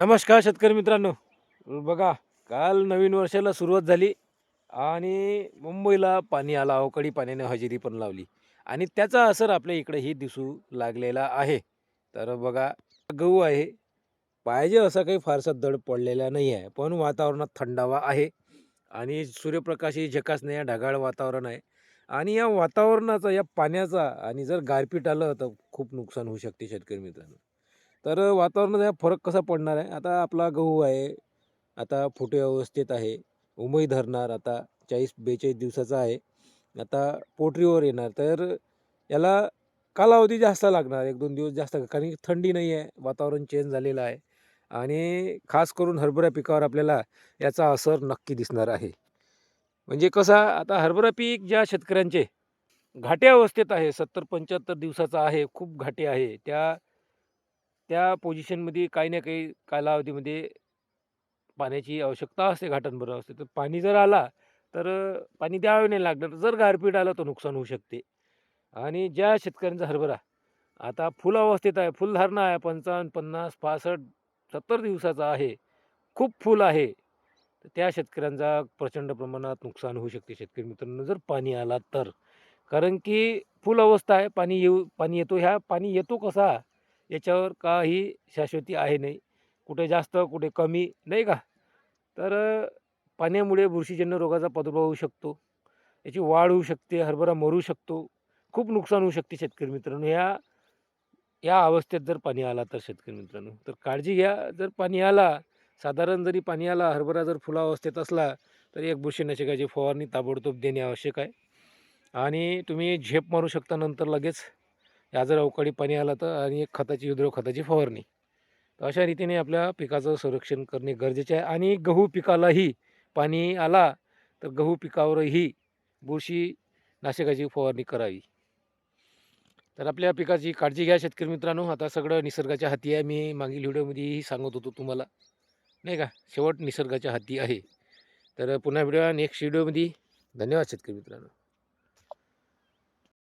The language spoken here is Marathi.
नमस्कार शेतकरी मित्रांनो. बघा काल नवीन वर्षाला सुरुवात झाली आणि मुंबईला पाणी आला अवकाळी पाण्याने हजेरी पण लावली. आणि त्याचा असर आपल्या इकडेही दिसू लागलेला आहे. तर बघा गहू आहे. पाहिजे असा काही फारसा दड पडलेला नाही आहे पण वातावरणात थंडावा आहे. आणि सूर्यप्रकाशही झकास नाही आहे ढगाळ वातावरण आहे. आणि या वातावरणाचा या पाण्याचा आणि जर गारपीट आलं तर खूप नुकसान होऊ शकते शेतकरी मित्रांनो. तर वातावरणाचा हा फरक कसा पडणार आहे? आता आपला गहू आहे आता फुटे अवस्थेत आहे उमई धरणार आता चाळीस बेचाळीस दिवसाचा आहे आता पोटरीवर येणार. तर याला कालावधी जास्त लागणार एक दोन दिवस जास्त कारण की थंडी नाही आहे वातावरण चेंज झालेलं आहे आणि खास करून हरभरा पिकावर आपल्याला याचा असर नक्की दिसणार आहे. म्हणजे कसा आता हरभरा पीक ज्या शेतकऱ्यांचे घाटे अवस्थेत आहे सत्तर पंच्याहत्तर दिवसाचा आहे खूप घाटे आहे त्या त्या पोझिशनमध्ये काही ना काही कालावधीमध्ये पाण्याची आवश्यकता असते घाटांबरोबर असते. तर पाणी जर आला तर पाणी द्यावे नाही लागणार. जर गारपीट आलं तर नुकसान होऊ शकते. आणि ज्या शेतकऱ्यांचा हरभरा आता फुल अवस्थेत आहे फुलधारणा आहे पंचावन्न पन्नास पासष्ट सत्तर दिवसाचा आहे. खूप फुल आहे. तर त्या शेतकऱ्यांचा प्रचंड प्रमाणात नुकसान होऊ शकते शेतकरी मित्रांनो जर पाणी आला तर. कारण की फुल अवस्था आहे पाणी येऊ पाणी येतो. ह्या पाणी येतो कसा? याच्यावर काही शाश्वती आहे नाही. कुठे जास्त कुठे कमी नाही का? तर पाण्यामुळे बुरशीजन्य रोगाचा प्रादुर्भाव होऊ शकतो. याची वाढ होऊ शकते हरभरा मरू शकतो. खूप नुकसान होऊ शकते शेतकरी मित्रांनो. ह्या या अवस्थेत जर पाणी आला तर शेतकरी मित्रांनो. तर काळजी घ्या. जर पाणी आला साधारण जरी पाणी आला हरभरा जर फुला अवस्थेत असला तर एक बुरशीनाशकाची फवारणी ताबडतोब देणे आवश्यक आहे. आणि तुम्ही झेप मारू शकता नंतर लगेच. या जर अवकाळी पाणी आलं तर आणि एक खताची विद्रोह खताची फवारणी. तर अशा रीतीने आपल्या पिकाचं संरक्षण करणे गरजेचे आहे आणि गहू पिकालाही पाणी आला तर गहू पिकावरही बुरशी नाशकाची फवारणी करावी. तर आपल्या पिकाची काळजी घ्या शेतकरी मित्रांनो. आता सगळं निसर्गाच्या हाती आहे. मी मागील व्हिडिओमध्येही सांगत होतो तुम्हाला. नाही का? शेवट निसर्गाच्या हाती आहे. तर पुन्हा व्हिडिओ नेक्स्ट व्हिडिओमध्ये. धन्यवाद शेतकरी मित्रांनो.